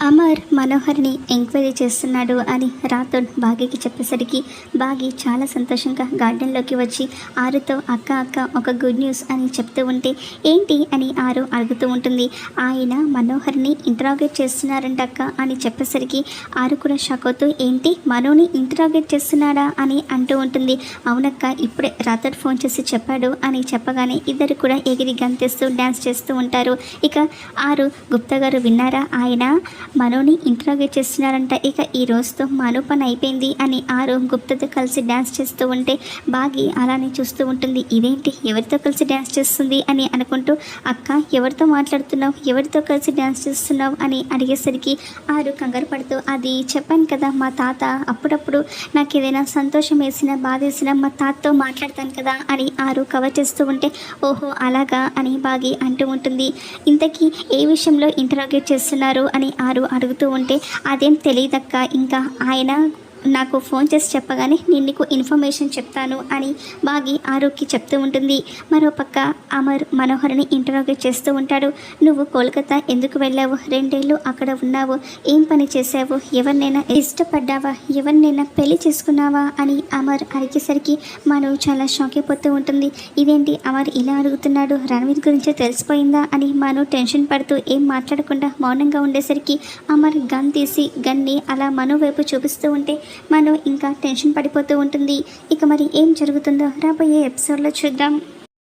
Amar మనోహర్ని enquiry చేస్తున్నాడు అని రాథోడ్ బాగీకి చెప్పేసరికి బాగి చాలా సంతోషంగా గార్డెన్లోకి వచ్చి ఆరుతో అక్క అక్క ఒక గుడ్ న్యూస్ అని చెప్తూ ఉంటే ఏంటి అని ఆరు అడుగుతూ ఉంటుంది. ఆయన మనోహర్ని ఇంటరాగేట్ చేస్తున్నారంట అక్క అని చెప్పేసరికి ఆరు కూడా షాక్ అవుతూ ఏంటి మనోని ఇంటరాగేట్ చేస్తున్నాడా అని అంటూ ఉంటుంది. అవునక్క ఇప్పుడే రాథోడ్ ఫోన్ చేసి చెప్పాడు అని చెప్పగానే ఇద్దరు కూడా ఎగిరి గంతేస్తూ డ్యాన్స్ చేస్తూ ఉంటారు. ఇక ఆరు గుప్తా గారు విన్నారా? ఆయన మనోని ఇంట్రాగేట్ చేస్తున్నారంట. ఇక ఈ రోజుతో మను పని అయిపోయింది అని ఆరు గుప్తతో కలిసి డ్యాన్స్ చేస్తూ ఉంటే బాగి అలానే చూస్తూ ఉంటుంది. ఇదేంటి? ఎవరితో కలిసి డ్యాన్స్ చేస్తుంది అని అనుకుంటూ అక్క ఎవరితో మాట్లాడుతున్నావు? ఎవరితో కలిసి డ్యాన్స్ చేస్తున్నావు? అని అడిగేసరికి ఆరు కంగారు పడుతూ అది చెప్పాను కదా మా తాత అప్పుడప్పుడు నాకు ఏదైనా సంతోషం వేసినా బాధ వేసినా మా తాతతో మాట్లాడతాను కదా అని ఆరు కవర్ చేస్తూ ఉంటే ఓహో అలాగా అని బాగి అంటూ ఉంటుంది. ఇంతకీ ఏ విషయంలో ఇంటరాగేట్ చేస్తున్నారు? అని ఆరు అడుగుతూ ఉంటే అదేం తెలియదక్క ఇంకా ఆయన నాకు ఫోన్ చేసి చెప్పగానే నేను నీకు ఇన్ఫర్మేషన్ చెప్తాను అని బాగి ఆరోగ్య చెప్తూ ఉంటుంది. మరోపక్క అమర్ మనోహర్ని ఇంటరోగేట్ చేస్తూ ఉంటాడు. నువ్వు కోల్కతా ఎందుకు వెళ్ళావు? రెండేళ్ళు అక్కడ ఉన్నావు. ఏం పని చేసావు ఎవరినైనా ఇష్టపడ్డావా? ఎవరినైనా పెళ్ళి చేసుకున్నావా? అని అమర్ అడిగేసరికి మను చాలా షాక్ అయిపోతూ ఉంటుంది. ఇదేంటి అమర్ ఇలా అడుగుతున్నాడు? రణవీర్ గురించి తెలిసిపోయిందా? అని మను టెన్షన్ పడుతూ ఏం మాట్లాడకుండా మౌనంగా ఉండేసరికి అమర్ గన్ తీసి గన్ని అలా మను వైపు చూపిస్తూ ఉంటే మనం ఇంకా టెన్షన్ పడిపోతూ ఉంటుంది. ఇక మరి ఏం జరుగుతుందో రాబోయే ఎపిసోడ్లో చూద్దాం.